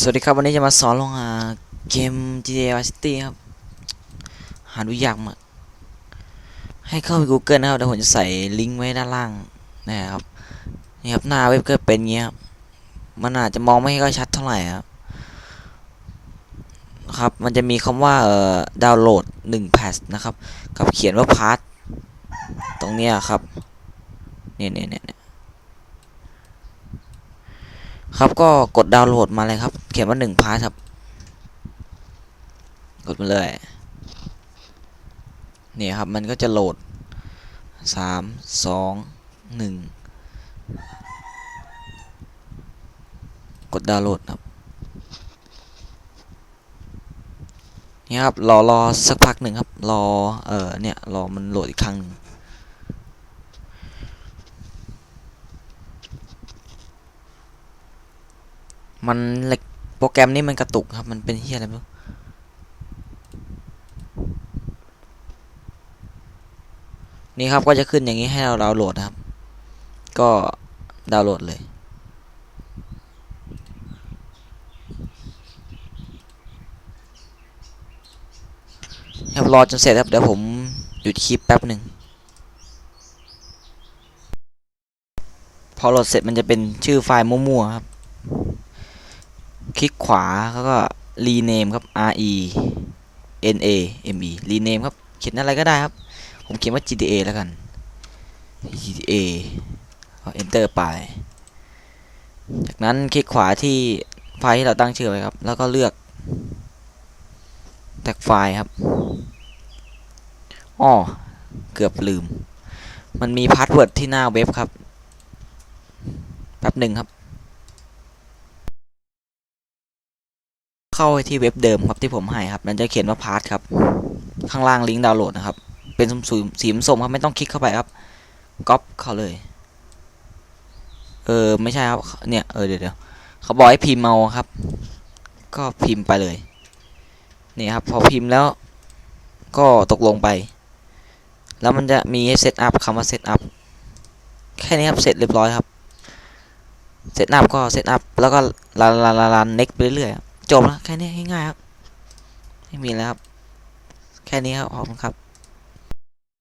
สวัสดีครับวันนี้จะมาสอนลงหาเกม GTA Vice City ครับ หาดูยากมากให้เข้าไป Google นะครับเดี๋ยวผมจะใส่ลิงก์ไว้ด้านล่างนะครับนี่ครับหน้าเว็บก็เป็นเงี้ยครับมันอาจจะมองไม่ค่อยชัดเท่าไหร่ครับครับมันจะมีคำว่าเอ่อดาวน์โหลด1แพทนะครับกับเขียนว่าพาร์ทตรงเนี้ยครับเนี่ยเนี่ยเนี่ย ครับก็กดดาวน์โหลดมาเลยครับ เขียนว่าหนึ่งพาร์ทครับ กดมาเลยเนี่ยครับมันก็จะโหลดสามสองหนึ่งกดดาวน์โหลดครับเนี่ยครับรอรอสักพักหนึ่งครับ รอเออเนี่ยรอมันโหลดอีกครั้งนึง มันเล็กโปรแกรมนี้มันกระตุกครับ มันเป็นเฮียอะไรไม่รู้นี่ครับก็จะขึ้นอย่างนี้ให้เราดาวน์โหลดนะครับ ก็ดาวน์โหลดเลย ครับรอจนเสร็จครับ เดี๋ยวผมหยุดคลิปแป๊บหนึ่ง พอโหลดเสร็จมันจะเป็นชื่อไฟล์มั่วๆครับ คลิกขวาแล้วก็ rename ครับ R E N A M E rename ครับ เขียนอะไรก็ได้ครับ ผมเขียนว่า GTA แล้วกัน GTA ก็ enter ไป จากนั้นคลิกขวาที่ไฟล์ที่เราตั้งชื่อไว้ครับ แล้วก็เลือกแท็กไฟล์ครับอ้อเกือบลืม มันมีพาสเวิร์ดที่หน้าเว็บครับ แป๊บหนึ่งครับ เข้าไปที่เว็บเดิมครับที่ผมให้ครับ มันจะเขียนว่าพาร์ทครับ ข้างล่างลิงก์ดาวน์โหลดนะครับ เป็นสีสีส้มครับไม่ต้องคลิกเข้าไปครับก๊อปเข้าเลย เออไม่ใช่ครับ เนี่ยเออเดี๋ยวเดี๋ยวเขาบอกให้พิมพ์เมาครับ ก็พิมพ์ไปเลย นี่ครับ พอพิมพ์แล้ว ก็ตกลงไป แล้วมันจะมีให้เซตอัพคำว่าเซตอัพแค่นี้ครับ เสร็จเรียบร้อยครับ เซตอัพก็เซตอัพแล้วก็รันรันรันรันเน็กไปเรื่อยๆครับ จบแล้วแค่นี้ง่ายๆครับ ไม่มีแล้วครับ แค่นี้ครับขอบคุณครับ